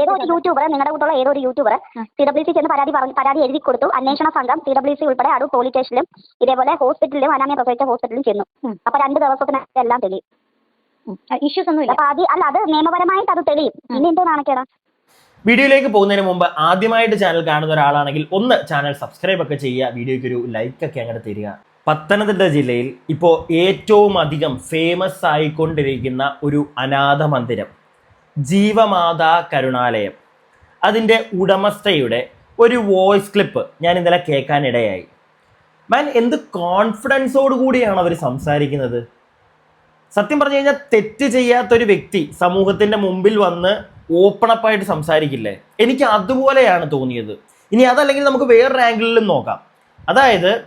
ഏതോ ഒരു യൂട്യൂബർ നിങ്ങളുടെ കൂട്ടുള്ള ഏതോ ഒരു യൂട്യൂബർ സി ഡബ്ല്യു സി ചെന്ന് പരാതി പറഞ്ഞു പരാതി എഴുതി കൊടുത്തു. അന്വേഷണ സംഘം സി ഡബ്ല്യു സി ഉൾപ്പെടെ അടൂർ പോലീസ് സ്റ്റേഷനിലും ഇതേപോലെ ഹോസ്പിറ്റലിലും അനാമിയ പ്രസവിച്ച ഹോസ്പിറ്റലിലും ചെന്നു. അപ്പൊ രണ്ട് ദിവസത്തിനകത്ത് എല്ലാം തെളിയും. ഇഷ്യൂസ് ഒന്നുമില്ല അപ്പൊ ആദ്യം അല്ല അത് നിയമപരമായിട്ട് അത് തെളിയും. ഇനി എന്തോ നാണക്കേടാ? വീഡിയോയിലേക്ക് പോകുന്നതിന് മുമ്പ് ആദ്യമായിട്ട് ചാനൽ കാണുന്ന ഒരാളാണെങ്കിൽ ഒന്ന് ചാനൽ സബ്സ്ക്രൈബ് ഒക്കെ ചെയ്യുക വീഡിയോയ്ക്ക് ഒരു ലൈക്ക് ഒക്കെ അങ്ങോട്ട് തരിക. പത്തനംതിട്ട ജില്ലയിൽ ഇപ്പോൾ ഏറ്റവും അധികം ഫേമസ് ആയിക്കൊണ്ടിരിക്കുന്ന ഒരു അനാഥ മന്ദിരം. ജീവമാതാ കരുണാലയം അതിന്റെ ഉടമസ്ഥയുടെ ഒരു വോയിസ് ക്ലിപ്പ് ഞാൻ ഇന്നലെ കേൾക്കാനിടയായി. മാൻ എന്ത് കോൺഫിഡൻസോട് കൂടിയാണ് അവർ സംസാരിക്കുന്നത്? സത്യം പറഞ്ഞു കഴിഞ്ഞാൽ തെറ്റ് ചെയ്യാത്തൊരു വ്യക്തി സമൂഹത്തിന്റെ മുമ്പിൽ വന്ന് ഓപ്പണപ്പായിട്ട് സംസാരിക്കില്ലേ? എനിക്ക് അതുപോലെയാണ് തോന്നിയത്. ഇനി അതല്ലെങ്കിൽ നമുക്ക് വേറൊരു ആംഗിളിലും നോക്കാം. അതായത്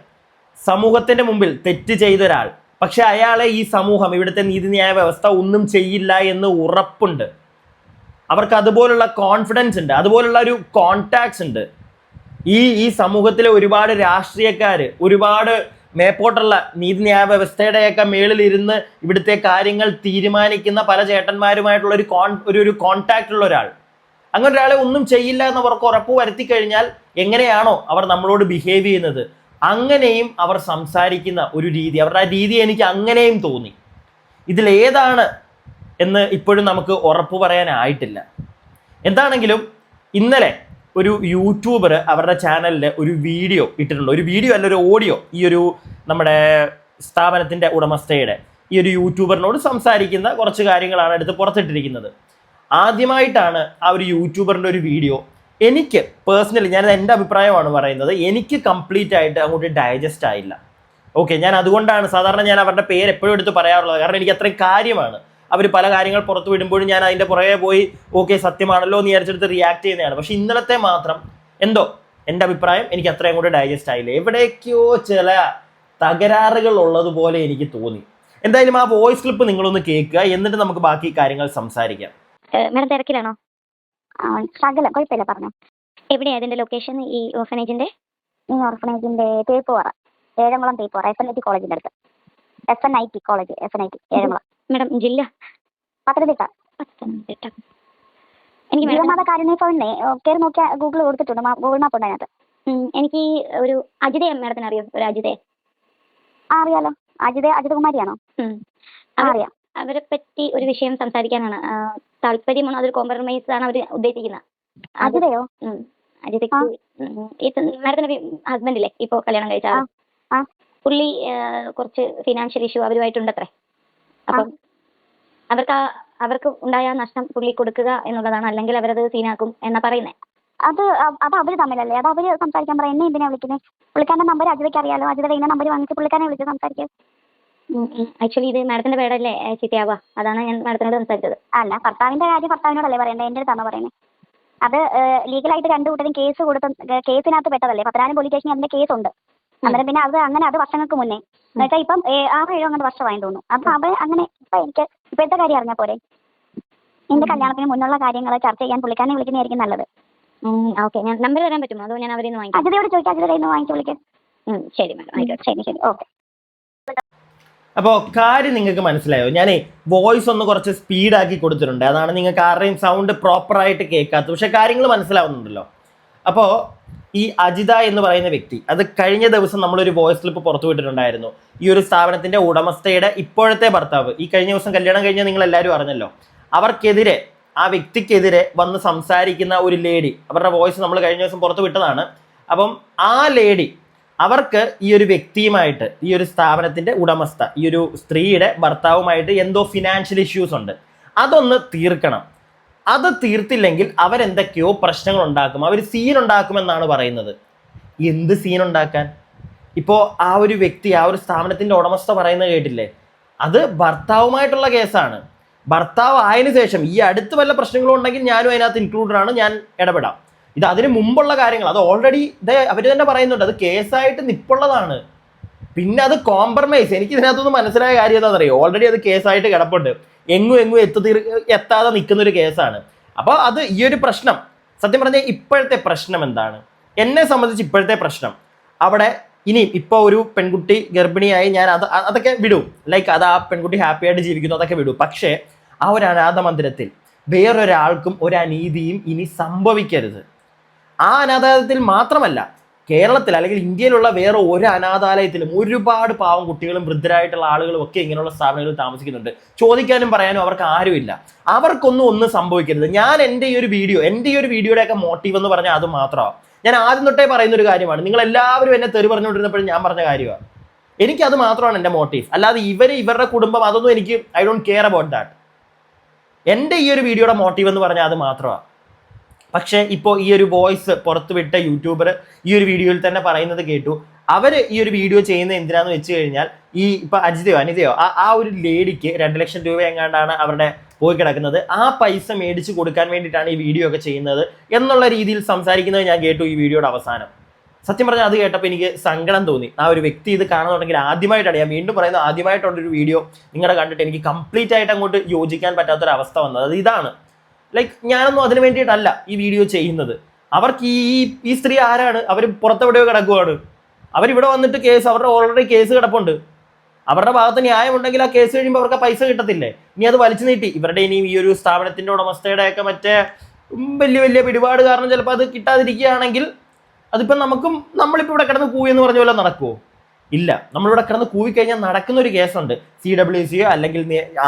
സമൂഹത്തിന്റെ മുമ്പിൽ തെറ്റ് ചെയ്ത ഒരാൾ പക്ഷെ അയാളെ ഈ സമൂഹം ഇവിടുത്തെ നീതിന്യായ വ്യവസ്ഥ ഒന്നും ചെയ്യില്ല എന്ന് ഉറപ്പുണ്ട്. അവർക്ക് അതുപോലുള്ള കോൺഫിഡൻസ് ഉണ്ട് അതുപോലുള്ള ഒരു കോൺടാക്ട്സ് ഉണ്ട്. ഈ ഈ സമൂഹത്തിലെ ഒരുപാട് രാഷ്ട്രീയക്കാർ ഒരുപാട് മേപ്പോട്ടുള്ള നീതിന്യായ വ്യവസ്ഥയുടെയൊക്കെ മേളിലിരുന്ന് ഇവിടുത്തെ കാര്യങ്ങൾ തീരുമാനിക്കുന്ന പല ചേട്ടന്മാരുമായിട്ടുള്ള ഒരു കോൺ ഒരു ഒരു കോൺടാക്റ്റ് ഉള്ള ഒരാൾ. അങ്ങനെ ഒരാളെ ഒന്നും ചെയ്യില്ല എന്ന് അവർക്ക് ഉറപ്പ് വരുത്തി കഴിഞ്ഞാൽ എങ്ങനെയാണോ അവർ നമ്മളോട് ബിഹേവ് ചെയ്യുന്നത്. അങ്ങനെയും അവർ സംസാരിക്കുന്ന ഒരു രീതി അവരുടെ ആ രീതി എനിക്ക് അങ്ങനെയും തോന്നി. ഇതിലേതാണ് എന്ന് ഇപ്പോഴും നമുക്ക് ഉറപ്പ് പറയാനായിട്ടില്ല. എന്താണെങ്കിലും ഇന്നലെ ഒരു യൂട്യൂബർ അവരുടെ ചാനലിൽ ഒരു വീഡിയോ ഇട്ടിട്ടുണ്ട് ഒരു വീഡിയോ അല്ല ഒരു ഓഡിയോ ഈ ഒരു നമ്മുടെ സ്ഥാപനത്തിന്റെ ഉടമസ്ഥയുടെ ഈ ഒരു യൂട്യൂബറിനോട് സംസാരിക്കുന്ന കുറച്ച് കാര്യങ്ങളാണ് എടുത്ത് പുറത്തിട്ടിരിക്കുന്നത്. ആദ്യമായിട്ടാണ് ആ ഒരു യൂട്യൂബറിന്റെ ഒരു വീഡിയോ എനിക്ക് പേഴ്സണലി ഞാൻ എന്റെ അഭിപ്രായമാണ് പറയുന്നത് എനിക്ക് കംപ്ലീറ്റ് ആയിട്ട് അങ്ങോട്ട് ഡൈജസ്റ്റ് ആയില്ല. ഓക്കെ ഞാൻ അതുകൊണ്ടാണ് സാധാരണ ഞാൻ അവരുടെ പേര് എപ്പോഴും എടുത്ത് പറയാറുള്ളത്. കാരണം എനിക്ക് അത്രയും കാര്യമാണ്. അവർ പല കാര്യങ്ങൾ പുറത്തു വിടുമ്പോഴും ഞാൻ അതിന്റെ പുറകെ പോയി ഓക്കെ സത്യമാണല്ലോ എന്ന് വിചാരിച്ചെടുത്ത് റിയാക്ട് ചെയ്യുന്നതാണ്. പക്ഷെ ഇന്നലത്തെ മാത്രം എന്തോ? എന്റെ അഭിപ്രായം എനിക്ക് അത്രയും കൂടെ ഡൈജസ്റ്റ് ആയില്ല. എവിടേക്കോ ചില തകരാറുകൾ ഉള്ളതുപോലെ എനിക്ക് തോന്നി. എന്തായാലും ആ വോയിസ് ക്ലിപ്പ് നിങ്ങളൊന്ന് കേൾക്കുക എന്നിട്ട് നമുക്ക് ബാക്കി കാര്യങ്ങൾ സംസാരിക്കാം. മാഡം തിരക്കിലാണോ? ശകലം കുഴപ്പമില്ല പറഞ്ഞു. എവിടെയാ ഇതിന്റെ ലൊക്കേഷൻ ഈ ഓർഫനേജിന്റെ ഈ ഓർഫനേജിന്റെ Theppupara Ezhamkulam Theppupara S N I T കോളേജിന്റെ അടുത്ത്. S N I T college S N I T Ezhamkulam madam ജില്ല? പത്തനംതിട്ട. പത്തനംതിട്ട. എനിക്ക് ജീവമാത കാരുണ്യ ഫോണിനെ കയറി നോക്കിയാൽ ഗൂഗിൾ കൊടുത്തിട്ടുണ്ട് ഗൂഗിൾ മാപ്പ് ഉണ്ട് അതിനകത്ത്. എനിക്ക് ഒരു അജിതയെ മാഡത്തിന് അറിയോ ഒരു അജിതയെ. ആ അറിയാലോ. അജിത അജിതകുമാരിയാണോ അറിയാം. അവരെ പറ്റി ഒരു വിഷയം സംസാരിക്കാനാണ്. താല്പര്യമാണ് അതൊരു കോംപ്രമൈസ് ആണ് അവർ ഉദ്ദേശിക്കുന്നത്. അജിതയോ. അജിതയ്ക്ക് മാഡത്തിന്റെ ഹസ്ബൻഡ് ഇല്ലേ? ഇപ്പോ കല്യാണം കഴിച്ച ആ. പുള്ളി കുറച്ച് ഫിനാൻഷ്യൽ ഇഷ്യൂ അവരുമായിട്ടുണ്ടത്രേ. അപ്പം അവർക്ക് ആ- അവർക്ക് ഉണ്ടായ നഷ്ടം പുള്ളി കൊടുക്കുക എന്നുള്ളതാണ്. അല്ലെങ്കിൽ അവരത് സീനാക്കും എന്നാ പറയുന്നത് അത് അത് അവർ തമ്മിലല്ലേ? അത് അവർ സംസാരിക്കാൻ പറയാം എന്നെ എന്തിനാ വിളിക്കുന്നത് പുള്ളിക്കാരന്റെ നമ്പർ അജിതയ്ക്ക് അറിയാലോ? അജിത ഇന്ന നമ്പർ വാങ്ങിച്ച് പുള്ളിക്കാരനെ വിളിച്ച് സംസാരിക്കുക ആക്ച്വലി ഇത് മാഡത്തിന്റെ പേടല്ലേ ചിത്തിയാവ അതാണ് ഞാൻ മാഡത്തിനോട് സംസാരിച്ചത്. അല്ല ഭർത്താവിന്റെ കാര്യം ഭർത്താവിനോടല്ലേ പറയണ്ടേ എന്റെ അടുത്താണ് പറയുന്നത് അത് ലീഗലായിട്ട് രണ്ടു കൂട്ടരും കേസ് കൊടുത്ത കേസിനകത്ത് പെട്ടതല്ലേ? പത്തനാപുരം പോലീസ് സ്റ്റേഷനിൽ അതിന്റെ കേസ് ഉണ്ട്. അന്നേരം പിന്നെ അത് അങ്ങനെ അത് വർഷങ്ങൾക്ക് മുന്നേ. എന്നുവെച്ചാൽ ഇപ്പം ആറ് ഏഴോ അങ്ങനെ വർഷമായി തോന്നുന്നു. അപ്പൊ അവ അങ്ങനെ ഇപ്പൊ എനിക്ക് ഇപ്പോഴത്തെ കാര്യം അറിഞ്ഞാൽ പോരെ. എന്റെ കല്യാണത്തിന് മുന്നുള്ള കാര്യങ്ങൾ ചർച്ച ചെയ്യാൻ പുള്ളിക്കാരനെ വിളിക്കുന്നതായിരിക്കും നല്ലത്. ഓക്കെ. ഞാൻ നമ്പർ തരാൻ പറ്റുമോ? അതോ ഞാൻ വാങ്ങിക്കാം? അജിതയോട് ചോദിക്കാം അജിത കയ്യിൽ നിന്ന് വാങ്ങിച്ച് വിളിക്കാം ശരി മാഡം. ആയിക്കോട്ടെ. ശരി ശരി. ഓക്കെ. അപ്പോൾ കാര്യം നിങ്ങൾക്ക് മനസ്സിലായോ? ഞാനേ വോയിസ് ഒന്ന് കുറച്ച് സ്പീഡാക്കി കൊടുത്തിട്ടുണ്ട്. അതാണ് നിങ്ങൾക്ക് ആരുടെയും സൗണ്ട് പ്രോപ്പറായിട്ട് കേൾക്കാത്തത്. പക്ഷേ കാര്യങ്ങൾ മനസ്സിലാവുന്നുണ്ടല്ലോ. അപ്പോൾ ഈ അജിത എന്ന് പറയുന്ന വ്യക്തി അത് കഴിഞ്ഞ ദിവസം നമ്മളൊരു വോയിസ് ക്ലിപ്പ് പുറത്തു വിട്ടിട്ടുണ്ടായിരുന്നു. ഈ ഒരു സ്ഥാപനത്തിന്റെ ഉടമസ്ഥയുടെ ഇപ്പോഴത്തെ ഭർത്താവ്. ഈ കഴിഞ്ഞ ദിവസം കല്യാണം കഴിഞ്ഞ നിങ്ങൾ എല്ലാവരും അറിഞ്ഞല്ലോ. അവർക്കെതിരെ ആ വ്യക്തിക്കെതിരെ വന്ന് സംസാരിക്കുന്ന ഒരു ലേഡി അവരുടെ വോയിസ് നമ്മൾ കഴിഞ്ഞ ദിവസം പുറത്തു വിട്ടതാണ്. അപ്പം ആ ലേഡി അവർക്ക് ഈ ഒരു വ്യക്തിയുമായിട്ട് ഈ ഒരു സ്ഥാപനത്തിന്റെ ഉടമസ്ഥ ഈ ഒരു സ്ത്രീയുടെ ഭർത്താവുമായിട്ട് എന്തോ ഫിനാൻഷ്യൽ ഇഷ്യൂസ് ഉണ്ട്. അതൊന്ന് തീർക്കണം. അത് തീർത്തില്ലെങ്കിൽ അവരെന്തൊക്കെയോ പ്രശ്നങ്ങൾ ഉണ്ടാക്കും അവർ സീൻ ഉണ്ടാക്കുമെന്നാണ് പറയുന്നത്. എന്ത് സീൻ ഉണ്ടാക്കാൻ ഇപ്പോൾ ആ ഒരു വ്യക്തി ആ ഒരു സ്ഥാപനത്തിന്റെ ഉടമസ്ഥ പറയുന്നത് കേട്ടില്ലേ? അത് ഭർത്താവുമായിട്ടുള്ള കേസാണ്. ഭർത്താവ് ആയതിനു ശേഷം ഈ അടുത്ത് വല്ല പ്രശ്നങ്ങളും ഉണ്ടെങ്കിൽ ഞാനും അതിനകത്ത് ഇൻക്ലൂഡഡ് ആണ് ഞാൻ ഇടപെടാം. ഇത് അതിന് മുമ്പുള്ള കാര്യങ്ങൾ. അത് ഓൾറെഡി ഇതേ അവർ തന്നെ പറയുന്നുണ്ട്. അത് കേസായിട്ട് നിപ്പുള്ളതാണ്. പിന്നെ അത് കോംപ്രമൈസ് എനിക്ക് ഇതിനകത്തൊന്നും മനസ്സിലായ കാര്യം എന്താണെന്നറിയോ? ഓൾറെഡി അത് കേസായിട്ട് കിടപ്പുണ്ട്. എങ്ങും എങ്ങും എത്തുതീർ എത്താതെ നിൽക്കുന്ന ഒരു കേസാണ്. അപ്പോൾ അത് ഈ ഒരു പ്രശ്നം സത്യം പറഞ്ഞാൽ ഇപ്പോഴത്തെ പ്രശ്നം എന്താണ്? എന്നെ സംബന്ധിച്ച് ഇപ്പോഴത്തെ പ്രശ്നം. അവിടെ ഇനി ഇപ്പോൾ ഒരു പെൺകുട്ടി ഗർഭിണിയായി ഞാൻ അത് അതൊക്കെ വിടും. ലൈക്ക് അത് ആ പെൺകുട്ടി ഹാപ്പിയായിട്ട് ജീവിക്കുന്നു അതൊക്കെ വിടും. പക്ഷേ ആ ഒരു അനാഥ മന്ദിരത്തിൽ വേറൊരാൾക്കും ഒരു അനീതിയും ഇനി സംഭവിക്കരുത്. ആ അനാഥാലയത്തിൽ മാത്രമല്ല കേരളത്തിൽ അല്ലെങ്കിൽ ഇന്ത്യയിലുള്ള വേറെ ഒരു അനാഥാലയത്തിലും ഒരുപാട് പാവം കുട്ടികളും വൃദ്ധരായിട്ടുള്ള ആളുകളും ഒക്കെ ഇങ്ങനെയുള്ള സ്ഥാപനങ്ങളിൽ താമസിക്കുന്നുണ്ട്. ചോദിക്കാനും പറയാനും അവർക്ക് ആരുമില്ല. അവർക്കൊന്നും ഒന്നും സംഭവിക്കരുത്. ഞാൻ എന്റെ ഈ ഒരു വീഡിയോ എന്റെ ഈ ഒരു വീഡിയോയുടെയൊക്കെ മോട്ടീവ് എന്ന് പറഞ്ഞാൽ അത് മാത്രമാണ്. ഞാൻ ആദ്യം തൊട്ടേ പറയുന്ന ഒരു കാര്യമാണ്. നിങ്ങൾ എല്ലാവരും എന്നെ തെറി പറഞ്ഞുകൊണ്ടിരുന്നപ്പോഴും ഞാൻ പറഞ്ഞ കാര്യമാണ്. എനിക്ക് അത് മാത്രമാണ് എന്റെ മോട്ടീവ് അല്ലാതെ ഇവർ ഇവരുടെ കുടുംബം അതൊന്നും എനിക്ക് I don't care about that എന്റെ ഈ ഒരു വീഡിയോയുടെ മോട്ടീവ് എന്ന് പറഞ്ഞാൽ അത് മാത്രമാണ്. പക്ഷേ ഇപ്പോൾ ഈ ഒരു വോയിസ് പുറത്തുവിട്ട യൂട്യൂബർ ഈ ഒരു വീഡിയോയിൽ തന്നെ പറയുന്നത് കേട്ടു. അവർ ഈ ഒരു വീഡിയോ ചെയ്യുന്ന എന്തിനാന്ന് വെച്ച് കഴിഞ്ഞാൽ ഈ ഇപ്പൊ അജിതയോ അനിതയോ ആ ആ ഒരു ലേഡിക്ക് രണ്ട് ലക്ഷം രൂപ എങ്ങാണ്ടാണ് അവരുടെ പോയി കിടക്കുന്നത്. ആ പൈസ മേടിച്ച് കൊടുക്കാൻ വേണ്ടിയിട്ടാണ് ഈ വീഡിയോ ഒക്കെ ചെയ്യുന്നത് എന്നുള്ള രീതിയിൽ സംസാരിക്കുന്നത് ഞാൻ കേട്ടു ഈ വീഡിയോയുടെ അവസാനം. സത്യം പറഞ്ഞാൽ അത് കേട്ടപ്പോൾ എനിക്ക് സങ്കടം തോന്നി. ആ ഒരു വ്യക്തി ഇത് കാണുന്നുണ്ടെങ്കിൽ ആദ്യമായിട്ടാണ് ഞാൻ വീണ്ടും പറയുന്നത് ആദ്യമായിട്ടുള്ളൊരു വീഡിയോ നിങ്ങളുടെ കണ്ടിട്ട് എനിക്ക് കംപ്ലീറ്റ് ആയിട്ട് അങ്ങോട്ട് യോജിക്കാൻ പറ്റാത്തൊരവസ്ഥ വന്നത്. അത് ഇതാണ്. ലൈക്ക് ഞാനൊന്നും അതിന് വേണ്ടിയിട്ടല്ല ഈ വീഡിയോ ചെയ്യുന്നത്. അവർക്ക് ഈ ഈ സ്ത്രീ ആരാണ്? അവർ പുറത്തെവിടെയോ കിടക്കുവാണ്. അവരിവിടെ വന്നിട്ട് കേസ് അവരുടെ ഓൾറെഡി കേസ് കിടപ്പുണ്ട്. അവരുടെ ഭാഗത്ത് ന്യായമുണ്ടെങ്കിൽ ആ കേസ് കഴിയുമ്പോൾ അവർക്ക് പൈസ കിട്ടത്തില്ലേ? ഇനി അത് വലിച്ചു നീട്ടി. ഇവരുടെ ഇനിയും ഈ ഒരു സ്ഥാപനത്തിന്റെ ഉടമസ്ഥയുടെയൊക്കെ മറ്റേ വലിയ വലിയ പിടിപാട് കാരണം ചിലപ്പോൾ അത് കിട്ടാതിരിക്കുകയാണെങ്കിൽ അതിപ്പോൾ നമുക്കും നമ്മളിപ്പോൾ ഇവിടെ കിടന്ന് എന്ന് പറഞ്ഞ പോലെ നടക്കുമോ ഇല്ല. നമ്മളിവിടെ കിടന്ന് കൂവിക്കഴിഞ്ഞാൽ നടക്കുന്ന ഒരു കേസുണ്ട് സി ഡബ്ല്യു സിയോ അല്ലെങ്കിൽ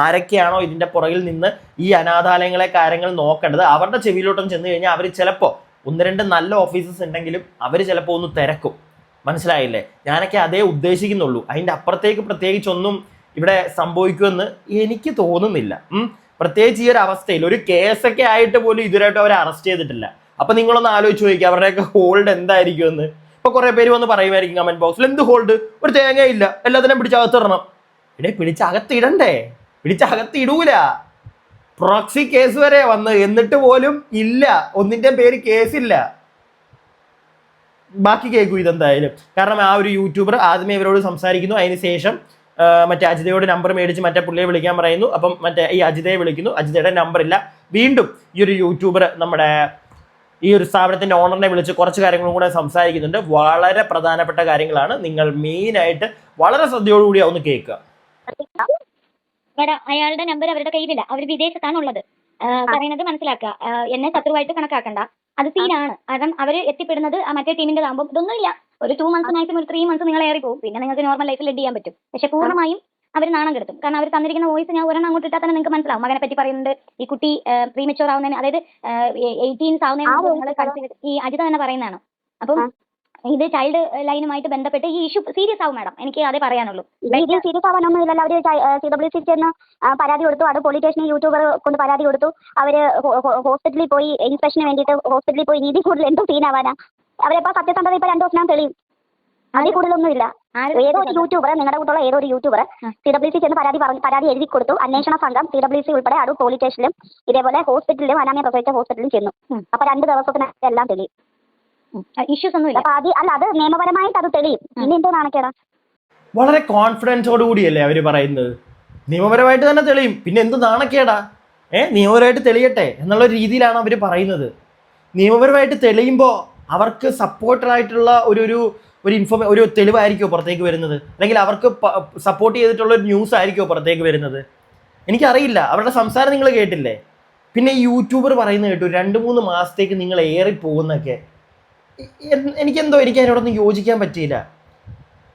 ആരൊക്കെയാണോ ഇതിന്റെ പുറകിൽ നിന്ന് ഈ അനാഥാലയങ്ങളെ കാര്യങ്ങൾ നോക്കേണ്ടത് അവരുടെ ചെവിയിലോട്ടും ചെന്ന് കഴിഞ്ഞാൽ അവർ ചിലപ്പോൾ ഒന്ന് രണ്ട് നല്ല ഓഫീസസ് ഉണ്ടെങ്കിലും അവർ ചിലപ്പോൾ ഒന്ന് തിരക്കും. മനസ്സിലായില്ലേ? ഞാനൊക്കെ അതേ ഉദ്ദേശിക്കുന്നുള്ളൂ. അതിന്റെ അപ്പുറത്തേക്ക് പ്രത്യേകിച്ചൊന്നും ഇവിടെ സംഭവിക്കുമെന്ന് എനിക്ക് തോന്നുന്നില്ല. പ്രത്യേകിച്ച് ഈ ഒരു അവസ്ഥയിൽ ഒരു കേസൊക്കെ ആയിട്ട് പോലും ഇതുവരെയായിട്ട് അവരെ അറസ്റ്റ് ചെയ്തിട്ടില്ല. അപ്പൊ നിങ്ങളൊന്ന് ആലോചിച്ച് നോക്കിക്കുക അവരുടെയൊക്കെ ഹോൾഡ് എന്തായിരിക്കും എന്ന് ഇപ്പൊ കുറെ പേര് വന്ന് പറയുമായിരിക്കും കമന്റ് ബോക്സിൽ എന്ത് ഹോൾഡ് ഒരു തേങ്ങയില്ല. എല്ലാത്തിനും പിടിച്ചകത്തിടണം ഇടേ പിടിച്ചകത്തിടണ്ടേ? പിടിച്ചകത്തിടൂല. പ്രോക്സി കേസ് വരെ വന്ന്. എന്നിട്ട് പോലും ഇല്ല. ഒന്നിന്റെ പേര് കേസില്ല ബാക്കി കേൾക്കൂ ഇതെന്തായാലും. കാരണം ആ ഒരു യൂട്യൂബർ ആദ്യമേ ഇവരോട് സംസാരിക്കുന്നു. അതിന് ശേഷം മറ്റേ അജിതയോട് നമ്പർ മേടിച്ച് മറ്റേ പുള്ളിയെ വിളിക്കാൻ പറയുന്നു. അപ്പം മറ്റേ ഈ അജിതയെ വിളിക്കുന്നു. അജിതയുടെ നമ്പർ ഇല്ല. വീണ്ടും ഈ ഒരു യൂട്യൂബർ നമ്മുടെ ഈ ഒരു സ്ഥാപനത്തിന്റെ ഓണറിനെ വിളിച്ച് കുറച്ച് കാര്യങ്ങളും കൂടെ സംസാരിക്കുന്നുണ്ട്. വളരെ പ്രധാനപ്പെട്ട കാര്യങ്ങളാണ്. നിങ്ങൾ മെയിൻ ആയിട്ട് വളരെ ശ്രദ്ധയോടുകൂടി ഒന്ന് കേൾക്കുക. അയാളുടെ നമ്പർ അവരുടെ കയ്യിലില്ല. അവർ വിദേശത്താണ് ഉള്ളത് പറയുന്നത് മനസ്സിലാക്കുക. എന്നെ ശത്രുവായിട്ട് കണക്കാക്കണ്ട. അത് സീനാണ് കാരണം അവർ എത്തിപ്പെടുന്നത് മറ്റേ ടീമിന്റെ ആകുമ്പോൾ ഇതൊന്നുമില്ല. ഒരു ടു മന്ത്സ് മാക്സിമം ഒരു ത്രീ മന്ത്സ് നിങ്ങൾ ഏറി പോകും പിന്നെ നിങ്ങൾക്ക് നോർമൽ ലൈഫിൽ ലീഡ് ചെയ്യാൻ പറ്റും. പക്ഷെ പൂർണമായും അവർ നാണം കെടുത്തും. കാരണം അവർ തന്നിരിക്കുന്ന വോയിസ് ഞാൻ ഒരെണ്ണം അങ്ങോട്ട് ഇട്ടാൽ തന്നെ നിങ്ങൾക്ക് മനസ്സിലാവും. മകനെ പറ്റി പറയുന്നുണ്ട്. ഈ കുട്ടി പ്രീമെച്ചോർ ആവുന്നതിന് അതായത് എയ്റ്റീൻസ് ആവുന്നതിന് ഈ അജിത തന്നെ പറയുന്നതാണ്. അപ്പം ഇത് ചൈൽഡ് ലൈനുമായിട്ട് ബന്ധപ്പെട്ട് ഈ ഇഷ്യൂ സീരിയസ് ആവും മാഡം എനിക്ക് അതേ പറയാനുള്ളൂ. സീരിയസ് ആവാനൊന്നും ഇല്ലല്ലോ അവർ സി ഡബ്ല്യു സി ചെന്ന് പരാതി കൊടുത്തു. അത് പോലീസ് സ്റ്റേഷനിൽ യൂട്യൂബർ കൊണ്ട് പരാതി കൊടുത്തു. അവർ ഹോസ്പിറ്റലിൽ പോയി ഇൻസ്പെക്ഷന് വേണ്ടിയിട്ട് ഹോസ്പിറ്റലിൽ പോയി നീതി കൂടുതൽ എന്തോ സീനാവാനാ അവരെപ്പോ സത്യസന്ധത ഇപ്പൊ രണ്ടു ദിവസം തെളിയും. അതിൽ കൂടുതലൊന്നും ഇല്ല ഏതോ ഒരു യൂട്യൂബർ നിങ്ങളുടെ കൂട്ടുള്ള ഏതോ ഒരു യൂട്യൂബർ. സി ഡബ്ല്യു സി ചെന്ന് പരാതി പറഞ്ഞു പരാതി എഴുതി കൊടുത്തു. അന്വേഷണ സംഘം സി ഡബ്ല്യു സി ഉൾപ്പെടെ അടൂർ പോലീസ് സ്റ്റേഷനിലും ഇതേപോലെ ഹോസ്പിറ്റലിലും അനാമയ പ്രസവിച്ച ഹോസ്പിറ്റലിലും ചെന്നു. അപ്പൊ രണ്ട് ദിവസത്തിനകത്ത് എല്ലാം തെളിയും. ഇഷ്യൂസ് ഒന്നുമില്ല. അപ്പൊ അത് അല്ല അത് നിയമപരമായിട്ട് അത് തെളിയും. ഇനി എന്തോ നാണക്കേടാ? വളരെ കോൺഫിഡൻസോട് കൂടിയല്ലേ അവർ പറയുന്നത്? നിയമപരമായിട്ട് തന്നെ തെളിയും. പിന്നെ എന്ത് നാണക്കേടാ? ഏ നിയമപരമായിട്ട് തെളിയട്ടെ എന്നുള്ള രീതിയിലാണ് അവർ പറയുന്നത്. നിയമപരമായിട്ട് തെളിയുമ്പോൾ അവർക്ക് സപ്പോർട്ടറായിട്ടുള്ള ഒരു ഒരു ഒരു ഇൻഫോർമേ ഒരു തെളിവായിരിക്കുമോ പുറത്തേക്ക് വരുന്നത്? അല്ലെങ്കിൽ അവർക്ക് സപ്പോർട്ട് ചെയ്തിട്ടുള്ള ഒരു ന്യൂസ് ആയിരിക്കുമോ പുറത്തേക്ക് വരുന്നത്? എനിക്കറിയില്ല. അവരുടെ സംസാരം നിങ്ങൾ കേട്ടില്ലേ? പിന്നെ ഈ യൂട്യൂബർ പറയുന്നത് കേട്ടു രണ്ട് മൂന്ന് മാസത്തേക്ക് നിങ്ങൾ ഏറി പോകുന്നൊക്കെ എ- എ- എനിക്കെന്തോ എനിക്ക് അതിനോടൊന്നും യോജിക്കാൻ പറ്റിയില്ല.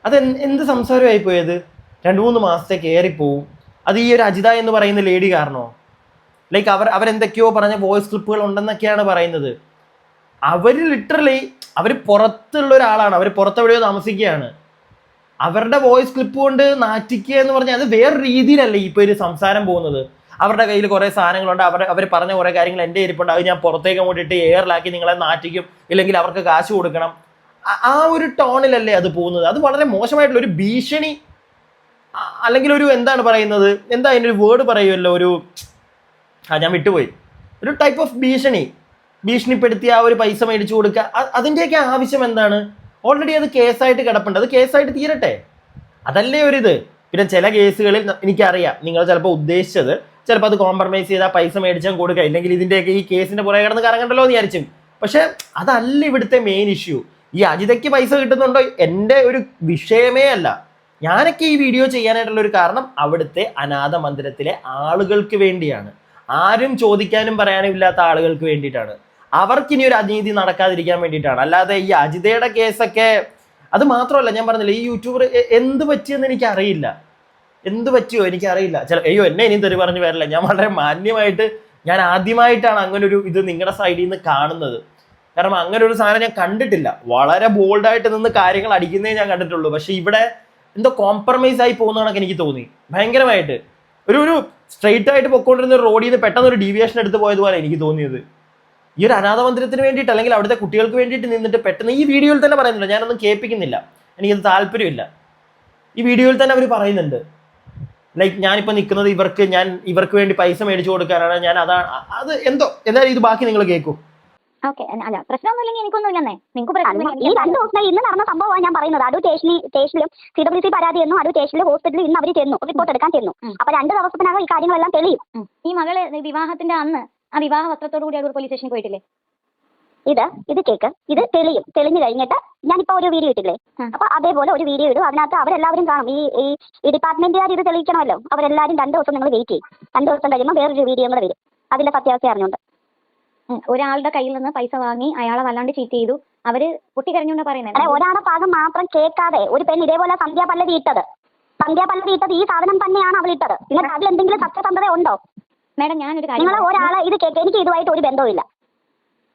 അത് എന്ത് സംസാരമായി പോയത് രണ്ട് മൂന്ന് മാസത്തേക്ക് ഏറിപ്പോവും. അത് ഈ ഒരു അജിത എന്ന് പറയുന്ന ലേഡി കാരണോ? ലൈക്ക് അവർ അവരെന്തൊക്കെയോ പറഞ്ഞ വോയിസ് ക്ലിപ്പുകൾ ഉണ്ടെന്നൊക്കെയാണ് പറയുന്നത്. അവർ ലിറ്ററലി അവർ പുറത്തുള്ള ഒരാളാണ്. അവർ പുറത്തെവിടെയോ താമസിക്കുകയാണ്. അവരുടെ വോയിസ് ക്ലിപ്പ് കൊണ്ട് നാറ്റിക്കുക എന്ന് പറഞ്ഞാൽ അത് വേറെ രീതിയിലല്ലേ ഇപ്പോൾ ഒരു സംസാരം പോകുന്നത്. അവരുടെ കയ്യിൽ കുറേ സാധനങ്ങളുണ്ട്. അവർ അവർ പറഞ്ഞ കുറേ കാര്യങ്ങൾ എന്റെ ഇരിപ്പുണ്ട്. അത് ഞാൻ പുറത്തേക്ക് അങ്ങോട്ട് ഇട്ട് എയറിലാക്കി നിങ്ങളെ നാറ്റിക്കും. ഇല്ലെങ്കിൽ അവർക്ക് കാശ് കൊടുക്കണം. ആ ഒരു ടോണിലല്ലേ അത് പോകുന്നത്. അത് വളരെ മോശമായിട്ടുള്ള ഒരു ഭീഷണി. അല്ലെങ്കിൽ ഒരു എന്താണ് പറയുന്നത്? എന്താ അതിന്റെ ഒരു വേർഡ് പറയുമല്ലോ? ഒരു ആ ഞാൻ വിട്ടുപോയി. ഒരു ടൈപ്പ് ഓഫ് ഭീഷണി. ഭീഷണിപ്പെടുത്തി ആ ഒരു പൈസ മേടിച്ചു കൊടുക്കുക. അതിന്റെയൊക്കെ ആവശ്യം എന്താണ്? ഓൾറെഡി അത് കേസായിട്ട് കിടപ്പുണ്ട്. അത് കേസായിട്ട് തീരട്ടെ. അതല്ലേ ഒരിത്? പിന്നെ ചില കേസുകളിൽ എനിക്കറിയാം. നിങ്ങൾ ചിലപ്പോൾ ഉദ്ദേശിച്ചത് ചിലപ്പോൾ അത് കോംപ്രമൈസ് ചെയ്താൽ പൈസ മേടിച്ചാൽ കൊടുക്കുക. ഇല്ലെങ്കിൽ ഇതിന്റെയൊക്കെ ഈ കേസിന്റെ പുറകെ കിടന്ന് കറങ്ങണ്ടല്ലോ എന്ന് വിചാരിച്ചു. പക്ഷെ അതല്ല ഇവിടുത്തെ മെയിൻ ഇഷ്യൂ ഈ അജിതയ്ക്ക് പൈസ കിട്ടുന്നുണ്ടോ? എന്റെ ഒരു വിഷയമേ അല്ല. ഞാനൊക്കെ ഈ വീഡിയോ ചെയ്യാനായിട്ടുള്ള ഒരു കാരണം അവിടുത്തെ അനാഥ മന്ദിരത്തിലെ ആളുകൾക്ക് വേണ്ടിയാണ്. ആരും ചോദിക്കാനും പറയാനും ഇല്ലാത്ത ആളുകൾക്ക് വേണ്ടിയിട്ടാണ്. അവർക്കിനി ഒരു അനീതി നടക്കാതിരിക്കാൻ വേണ്ടിയിട്ടാണ്. അല്ലാതെ ഈ അജിതയുടെ കേസൊക്കെ അത് മാത്രമല്ല ഞാൻ പറഞ്ഞില്ല ഈ യൂട്യൂബർ എന്ത് പറ്റിയെന്ന് എനിക്ക് അറിയില്ല എന്ത് പറ്റിയോ എനിക്കറിയില്ല. ചില അയ്യോ എന്നെ ഇനി തെറി പറഞ്ഞു വരില്ല. ഞാൻ വളരെ മാന്യമായിട്ട് ഞാൻ ആദ്യമായിട്ടാണ് അങ്ങനെ ഒരു ഇത് നിങ്ങളുടെ സൈഡിൽ നിന്ന് കാണുന്നത്. കാരണം അങ്ങനെ ഒരു സാധനം ഞാൻ കണ്ടിട്ടില്ല. വളരെ ബോൾഡായിട്ട് നിന്ന് കാര്യങ്ങൾ അടിക്കുന്നേ ഞാൻ കണ്ടിട്ടുള്ളൂ. പക്ഷെ ഇവിടെ എന്തോ കോംപ്രമൈസ് ആയി പോകുന്ന കണക്ക് എനിക്ക് തോന്നി. ഭയങ്കരമായിട്ട്. ഒരു ഒരു സ്ട്രെയിറ്റ് ആയിട്ട് പൊക്കോണ്ടിരുന്ന റോഡിൽ നിന്ന് പെട്ടെന്ന് ഒരു ഡീവിയേഷൻ എടുത്ത് പോയതുപോലെ എനിക്ക് തോന്നിയത്. ഈ ഒരു അനാഥ മന്ദിരത്തിന് വേണ്ടിയിട്ട് അല്ലെങ്കിൽ അവിടുത്തെ കുട്ടികൾക്ക് വേണ്ടിയിട്ട് നിന്നിട്ട് പെട്ടെന്ന് ഈ വീഡിയോയിൽ തന്നെ പറയുന്നുണ്ട്. ഞാനൊന്നും കേൾപ്പിക്കുന്നില്ല. എനിക്കത് താല്പര്യമില്ല. ഈ വീഡിയോയിൽ തന്നെ അവർ പറയുന്നുണ്ട്. ലൈക്ക് ഞാനിപ്പോൾ നിൽക്കുന്നത് ഇവർക്ക് ഞാൻ ഇവർക്ക് വേണ്ടി പൈസ മേടിച്ചു കൊടുക്കാനാണ്. ഞാൻ അതാണ് അത് എന്തോ എന്തായാലും ഇത് ബാക്കി നിങ്ങൾ കേൾക്കൂ. ഓക്കെ അല്ല പ്രശ്നമൊന്നുമില്ലെങ്കിൽ എനിക്കൊന്നുമില്ലെന്നേ നിങ്ങൾക്ക് അല്ല, ഈ പ്രശ്നം രണ്ട് ദിവസമായി ഇന്ന് നടന്ന സംഭവമാണ് ഞാൻ പറയുന്നത്. അടൂർ സ്റ്റേഷനിൽ സ്റ്റേഷനിലും സി ഡബ്ല്യു സി പരാതി എന്നും അടൂർ സ്റ്റേഷനിലെ ഹോസ്പിറ്റലിൽ ഇന്ന് അവർ ചെന്നു. റിപ്പോർട്ട് എടുക്കാൻ ചെന്നു. അപ്പൊ രണ്ട് ദിവസത്തിനകം ഈ കാര്യങ്ങളെല്ലാം തെളിയും. ഈ മകൾ വിവാഹത്തിന്റെ അന്ന് ആ വിവാഹ വസ്ത്രത്തോടു കൂടി അടൂർ പോലീസ് സ്റ്റേഷനിൽ പോയിട്ടില്ലേ? ഇത് ഇത് കേക്ക്. ഇത് തെളിയും. തെളിഞ്ഞു കഴിഞ്ഞിട്ട് ഞാനിപ്പോ ഒരു വീഡിയോ ഇട്ടില്ലേ. അപ്പൊ അതേപോലെ ഒരു വീഡിയോ ഇടും. അതിനകത്ത് അവരെല്ലാവരും കാണും. ഈ ഈ ഈ ഡിപ്പാർട്ട്മെന്റുകാർ ഇത് തെളിയിക്കണമല്ലോ. അവരെല്ലാവരും രണ്ട് ദിവസം നിങ്ങൾ വെയിറ്റ് ചെയ്യും. രണ്ട് ദിവസം കഴിയുമ്പോൾ വേറൊരു വീഡിയോ കൂടെ വരും. അതിന്റെ സത്യാവസ്ഥ അറിഞ്ഞുണ്ട് ഒരാളുടെ കയ്യിൽ നിന്ന് പൈസ വാങ്ങി അയാളെ വല്ലാണ്ട് ചീറ്റ് ചെയ്തു. അവർ പൊട്ടിക്കരഞ്ഞുകൊണ്ട് പറയുന്നത് ഒരാളുടെ ഭാഗം മാത്രം കേൾക്കാതെ ഒരു പെണ്ണ് ഇതേപോലെ സന്ധ്യാപല്ലവി ഇട്ടത്. സന്ധ്യാപല്ലവി ഇട്ടത് ഈ സാധനം തന്നെയാണ് അവൾ ഇട്ടത്. പിന്നെ അതിൽ എന്തെങ്കിലും സത്യസന്ധത ഉണ്ടോ മാഡം ഞാനൊരു കാര്യം നിങ്ങൾ ഒരാളെ ഇത് കേക്ക് എനിക്ക് ഇതുമായിട്ട് ഒരു ബന്ധവുമില്ല.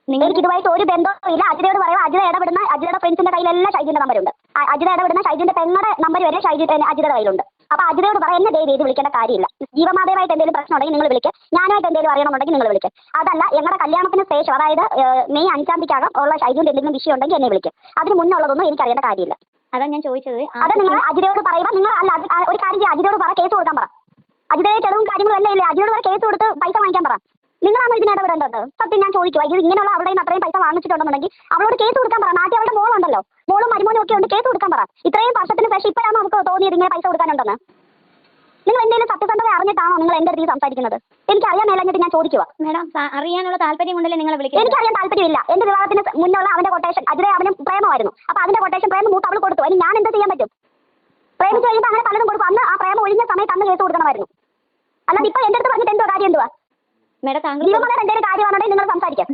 നിങ്ങൾക്ക് ഇതുമായിട്ട് ഒരു ബന്ധവും ഇല്ല അജിതയോട് പറയുക അജിത ഇടപെടുന്ന അജിതയുടെ ഫ്രണ്ട്സിന്റെ കയ്യിലെല്ലാം ഷൈജിന്റെ നമ്പറുണ്ട് അജിത ഇടപെടുന്ന ഷൈജിന്റെ പെങ്ങളുടെ നമ്പർ വരെ ഷൈജി അജിതയുടെ കയ്യിലുണ്ട്. അപ്പൊ അജിതയോട് പറയാം എന്നെ ദയവ് ചെയ്ത് വിളിക്കേണ്ട കാര്യമില്ല. ജീവമാതയുമായിട്ട് എന്തെങ്കിലും പ്രശ്നം ഉണ്ടെങ്കിൽ നിങ്ങൾ വിളിക്കുക ഞാനായിട്ട് എന്തെങ്കിലും അറിയണമെന്നുണ്ടെങ്കിൽ നിങ്ങൾ വിളിക്കുക അതല്ല ഞങ്ങളുടെ കല്യാണത്തിന് ശേഷം അതായത് മെയ് അഞ്ചാം തീയതിക്കകം ഉള്ള ഷൈജുവിന്റെ എന്തെങ്കിലും വിഷയം ഉണ്ടെങ്കിൽ എന്നെ വിളിക്കുക അതിന് മുന്നുള്ളതൊന്നും എനിക്ക് അറിയേണ്ട കാര്യമില്ല. അതാ ഞാൻ ചോദിച്ചത് അത് നിങ്ങൾ അജിതയോട് പറയുക നിങ്ങൾ അല്ല ഒരു കാര്യം അജിതയോട് പറ കേസ് കൊടുക്കാൻ പറ. അജിതയെ തെളിവും കാര്യങ്ങളും അല്ലേ? അജിതോട് വരെ കേസ് കൊടുത്ത് പൈസ വാങ്ങിക്കാൻ പറ. നിങ്ങളാണോ ഇതിന് ഇടപെടേണ്ടത്? സത്യം ഞാൻ ചോദിക്കുക ഇത് ഇങ്ങനെയുള്ള അവിടെ നിന്ന് അത്രയും പൈസ വാങ്ങിച്ചിട്ടുണ്ടെന്നുണ്ടെങ്കിൽ അവളോട് കേസ് കൊടുക്കാൻ പറ. നാട്ടിൽ അവളുടെ മോളുണ്ടല്ലോ. മോളും മരുമോനും ഒക്കെ ഉണ്ട്. കേസ് കൊടുക്കാൻ പറ. ഇത്രയും വർഷത്തിന് ശേഷം ഇപ്പോഴാണ് നമുക്ക് തോന്നിയത് ഇങ്ങനെ പൈസ കൊടുക്കാനുണ്ടെന്ന്? നിങ്ങൾ എന്തെങ്കിലും സത്യസന്ധത അറിഞ്ഞിട്ടാണോ നിങ്ങൾ എന്റെ അടുത്ത് സംസാരിക്കുന്നത്? എനിക്ക് അറിയാൻ മേലഞ്ഞിട്ട് ഞാൻ ചോദിക്കുക മാഡം അറിയാനുള്ള താല്പര്യം കൊണ്ടല്ലേ നിങ്ങളെ വിളിക്കുന്നത്? എനിക്കറിയാൻ താല്പര്യമില്ല. എന്റെ വിവാഹത്തിന് മുന്നുള്ള അവന്റെ കൊട്ടേഷൻ അതിലെ അവനും പ്രേമമായിരുന്നു. അപ്പൊ അതിന്റെ കൊട്ടേഷൻ പ്രേമം മൂത്ത് അവൾ കൊടുത്തു. അതിന് ഞാൻ എന്താ ചെയ്യാൻ പറ്റും? പ്രേമിച്ച് കഴിയുമ്പോൾ അങ്ങനെ പലതും കൊടുക്കും. അന്ന് ആ പ്രേമം ഒഴിഞ്ഞ സമയത്ത് അന്ന് കേസ് കൊടുക്കണമായിരുന്നു. അല്ലാതെ ഇപ്പൊ എന്റെ അടുത്ത് പറഞ്ഞിട്ട് എന്തോ കാര്യം എന്തുവാ? മാഡം താങ്കൾ ജീവമലർ എന്തെങ്കിലും കാര്യമാണെന്നുണ്ടെങ്കിൽ നിങ്ങൾ സംസാരിക്കാം.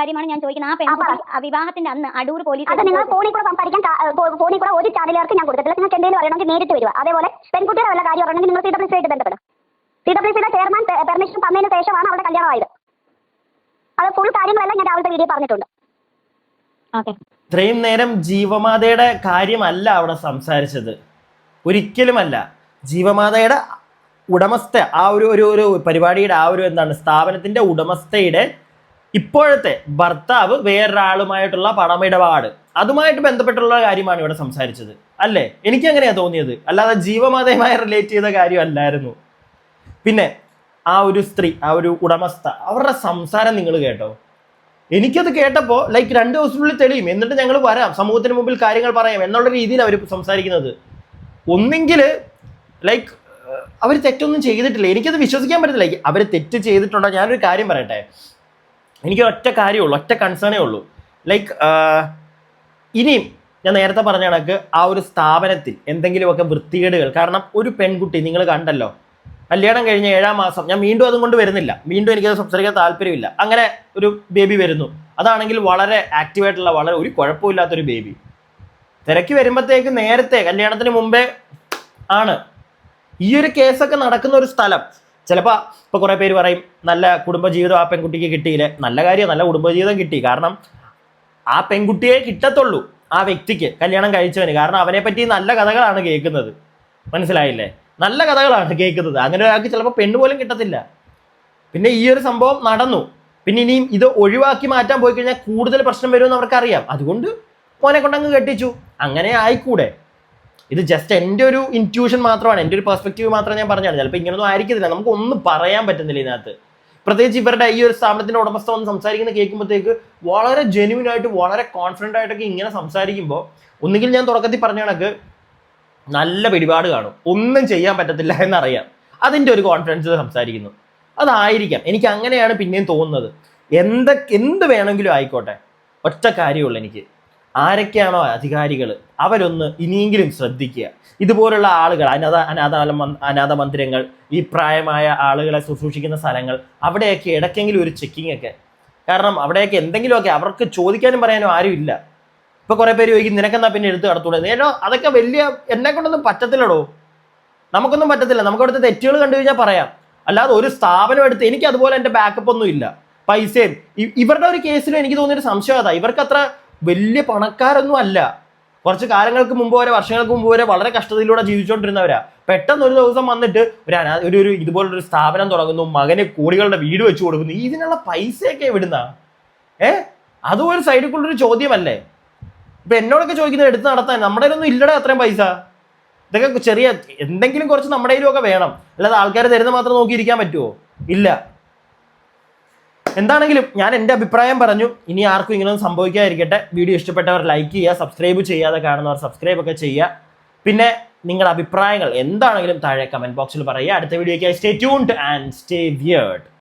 കാര്യമാണ് ഞാൻ ചോദിക്കുന്നത്. ആ പെൺകുട്ടി വിവാഹത്തിന്റെ അന്ന് അടൂർ പോലീസ് അത് നിങ്ങൾ ഫോണിൽ കൂടെ സംസാരിക്കാൻ ഫോണിൽ കൂടെ ഒരു ചാനലുകാർക്ക് ഞാൻ കൊടുത്തിട്ടില്ല. നിങ്ങൾക്ക് എന്തെങ്കിലും അറിയണമെങ്കിൽ നേരിട്ട് വരിക അതേപോലെ പെൺകുട്ടിയുടെ വല്ല കാര്യം അറിയണമെങ്കിൽ നിങ്ങൾ സി ഡബ്ല്യു സി ബന്ധപ്പെടും. സി ഡബ്ല്യു ചെയർമാൻ പെർമിഷൻ തന്നതിന് ശേഷമാണ് കല്യാണമായത്. അത് ഫുൾ കാര്യങ്ങളെല്ലാം ഞാൻ രാവിലത്തെ വീഡിയോ പറഞ്ഞിട്ടുണ്ട്. ഇത്രയും നേരം ജീവമാതയുടെ കാര്യമല്ല അവിടെ സംസാരിച്ചത്. ഒരിക്കലുമല്ല. ജീവമാതയുടെ ഉടമസ്ഥ ആ ഒരു ഒരു ഒരു പരിപാടിയുടെ ആ ഒരു എന്താണ് സ്ഥാപനത്തിന്റെ ഉടമസ്ഥയുടെ ഇപ്പോഴത്തെ ഭർത്താവ് വേറൊരാളുമായിട്ടുള്ള പണമിടപാട്. അതുമായിട്ട് ബന്ധപ്പെട്ടുള്ള കാര്യമാണ് ഇവിടെ സംസാരിച്ചത്. അല്ലേ? എനിക്ക് അങ്ങനെയാ തോന്നിയത്. അല്ലാതെ ജീവമാതയുമായി റിലേറ്റ് ചെയ്ത കാര്യമല്ലായിരുന്നു. പിന്നെ ആ ഒരു സ്ത്രീ ആ ഒരു ഉടമസ്ഥ അവരുടെ സംസാരം നിങ്ങൾ കേട്ടോ. എനിക്കത് കേട്ടപ്പോൾ ലൈക്ക് രണ്ട് ദിവസത്തിനുള്ളിൽ തെളിയും. എന്നിട്ട് ഞങ്ങൾ വരാം. സമൂഹത്തിന് മുമ്പിൽ കാര്യങ്ങൾ പറയാം എന്നുള്ള രീതിയിൽ അവർ സംസാരിക്കുന്നത്. ഒന്നെങ്കിൽ ലൈക്ക് അവർ തെറ്റൊന്നും ചെയ്തിട്ടില്ല. എനിക്കത് വിശ്വസിക്കാൻ പറ്റത്തില്ല. അവർ തെറ്റ് ചെയ്തിട്ടുണ്ടോ? ഞാനൊരു കാര്യം പറയട്ടെ. എനിക്ക് ഒറ്റ കാര്യമുള്ളൂ ഒറ്റ കൺസേണേ ഉള്ളൂ. ലൈക്ക് ഇനിയും ഞാൻ നേരത്തെ പറഞ്ഞ കണക്ക് ആ ഒരു സ്ഥാപനത്തിൽ എന്തെങ്കിലുമൊക്കെ വൃത്തികേടുകൾ കാരണം ഒരു പെൺകുട്ടി നിങ്ങൾ കണ്ടല്ലോ കല്യാണം കഴിഞ്ഞ ഏഴാം മാസം ഞാൻ വീണ്ടും അതും കൊണ്ട് വരുന്നില്ല. വീണ്ടും എനിക്കത് സംസാരിക്കാൻ താല്പര്യമില്ല. അങ്ങനെ ഒരു ബേബി വരുന്നു. അതാണെങ്കിൽ വളരെ ആക്റ്റീവായിട്ടുള്ള വളരെ ഒരു കുഴപ്പമില്ലാത്തൊരു ബേബി തിരക്കി വരുമ്പോഴത്തേക്ക് നേരത്തെ കല്യാണത്തിന് മുമ്പേ ആണ്. ഈ ഒരു കേസൊക്കെ നടക്കുന്ന ഒരു സ്ഥലം. ചിലപ്പോൾ ഇപ്പോൾ കുറേ പേര് പറയും നല്ല കുടുംബജീവിതം ആ പെൺകുട്ടിക്ക് കിട്ടിയില്ലേ? നല്ല കാര്യം നല്ല കുടുംബജീവിതം കിട്ടി. കാരണം ആ പെൺകുട്ടിയെ കിട്ടത്തുള്ളൂ ആ വ്യക്തിക്ക് കല്യാണം കഴിച്ചവന്. കാരണം അവനെ പറ്റി നല്ല കഥകളാണ് കേൾക്കുന്നത്. മനസ്സിലായില്ലേ? നല്ല കഥകളാണ് കേൾക്കുന്നത്. അങ്ങനെ ഒരാൾക്ക് ചിലപ്പോൾ പെണ്ണ് പോലും കിട്ടത്തില്ല. പിന്നെ ഈ ഒരു സംഭവം നടന്നു. പിന്നെ ഇനിയും ഇത് ഒഴിവാക്കി മാറ്റാൻ പോയി കഴിഞ്ഞാൽ കൂടുതൽ പ്രശ്നം വരുമെന്ന് അവർക്കറിയാം. അതുകൊണ്ട് മോനെ കൊണ്ടങ്ങ് കെട്ടിച്ചു. അങ്ങനെ ആയിക്കൂടെ. ഇത് ജസ്റ്റ് എന്റെ ഒരു ഇന്റ്യൂഷൻ മാത്രമാണ്. എന്റെ ഒരു പെർസ്പെക്റ്റീവ് മാത്രമേ ഞാൻ പറഞ്ഞാണ് ചിലപ്പോൾ ഇങ്ങനൊന്നും ആയിരിക്കത്തില്ല. നമുക്ക് ഒന്നും പറയാൻ പറ്റുന്നില്ല ഇതിനകത്ത്. പ്രത്യേകിച്ച് ഇവരുടെ ഈ ഒരു സ്ഥാപനത്തിന്റെ ഉടമസ്ഥ വന്ന് സംസാരിക്കുന്ന കേൾക്കുമ്പോഴത്തേക്ക് വളരെ ജെന്യൂൻ ആയിട്ട് വളരെ കോൺഫിഡന്റ് ആയിട്ടൊക്കെ ഇങ്ങനെ സംസാരിക്കുമ്പോൾ ഒന്നുകിൽ ഞാൻ തുടക്കത്തിൽ പറഞ്ഞ കണക്ക് നല്ല പിടിപാട് കാണും. ഒന്നും ചെയ്യാൻ പറ്റത്തില്ല എന്നറിയാം. അതിന്റെ ഒരു കോൺഫിഡൻസ് സംസാരിക്കുന്നു. അതായിരിക്കാം. എനിക്ക് അങ്ങനെയാണ് പിന്നെയും തോന്നുന്നത്. എന്തൊക്കെ എന്ത് വേണമെങ്കിലും ആയിക്കോട്ടെ. ഒറ്റ കാര്യമുള്ളൂ എനിക്ക്. ആരൊക്കെയാണോ അധികാരികൾ അവരൊന്ന് ഇനിയെങ്കിലും ശ്രദ്ധിക്കുക. ഇതുപോലുള്ള ആളുകൾ അനാഥ അനാഥ അനാഥ മന്ദിരങ്ങൾ ഈ പ്രായമായ ആളുകളെ ശുശ്രൂഷിക്കുന്ന സ്ഥലങ്ങൾ അവിടെയൊക്കെ ഇടയ്ക്കെങ്കിലും ഒരു ചെക്കിംഗ് ഒക്കെ. കാരണം അവിടെയൊക്കെ എന്തെങ്കിലുമൊക്കെ അവർക്ക് ചോദിക്കാനും പറയാനും ആരുമില്ല ഇപ്പൊ കുറെ പേര് ചോദിക്കും നിനക്കെന്നാ പിന്നെ എടുത്ത് കടത്തൂടെ നേരോ അതൊക്കെ വലിയ എന്നെ കൊണ്ടൊന്നും പറ്റത്തില്ലടോ. നമുക്കൊന്നും പറ്റത്തില്ല. നമുക്ക് അവിടുത്തെ തെറ്റുകൾ കണ്ടു കഴിഞ്ഞാൽ പറയാം. അല്ലാതെ ഒരു സ്ഥാപനം എടുത്ത് എനിക്ക് അതുപോലെ എന്റെ ബാക്കപ്പ് ഒന്നും ഇല്ല. പൈസയും. ഇവരുടെ ഒരു കേസിലും എനിക്ക് തോന്നിയൊരു സംശയം അതാ. ഇവർക്ക് അത്ര വലിയ പണക്കാരൊന്നും അല്ല. കുറച്ച് കാലങ്ങൾക്ക് മുമ്പ് വരെ വർഷങ്ങൾക്ക് മുമ്പ് വരെ വളരെ കഷ്ടതയിലൂടെ ജീവിച്ചുകൊണ്ടിരുന്നവരാ. പെട്ടെന്ന് ഒരു ദിവസം വന്നിട്ട് ഒരു അനാ ഒരു ഒരു ഇതുപോലൊരു സ്ഥാപനം തുടങ്ങുന്നു മകന് കോടികളുടെ വീട് വെച്ചു കൊടുക്കുന്നു. ഇതിനുള്ള പൈസയൊക്കെ എവിടുന്ന? ഏ? അതും ഒരു സൈഡിൽ കൂടെ ചോദ്യമല്ലേ? ഇപ്പൊ എന്നോടൊക്കെ ചോദിക്കുന്നത് എടുത്ത് നടത്താൻ നമ്മുടെ ഒന്നും ഇല്ലടാ അത്രയും പൈസ. ഇതൊക്കെ ചെറിയ എന്തെങ്കിലും കുറച്ച് നമ്മുടെ കയ്യിലും വേണം. അല്ലാതെ ആൾക്കാർ തരുന്ന മാത്രം നോക്കിയിരിക്കാൻ പറ്റുമോ ഇല്ല. എന്താണെങ്കിലും ഞാൻ എന്റെ അഭിപ്രായം പറഞ്ഞു. ഇനി ആർക്കും ഇങ്ങനെയൊന്നും സംഭവിക്കാതിരിക്കട്ടെ. വീഡിയോ ഇഷ്ടപ്പെട്ടവർ ലൈക്ക് ചെയ്യുക സബ്സ്ക്രൈബ് ചെയ്യാതെ കാണുന്നവർ സബ്സ്ക്രൈബ് ഒക്കെ ചെയ്യുക. പിന്നെ നിങ്ങളുടെ അഭിപ്രായങ്ങൾ എന്താണെങ്കിലും താഴെ കമന്റ് ബോക്സിൽ പറയുക. അടുത്ത വീഡിയോയ്ക്കായി stay tuned and stay weird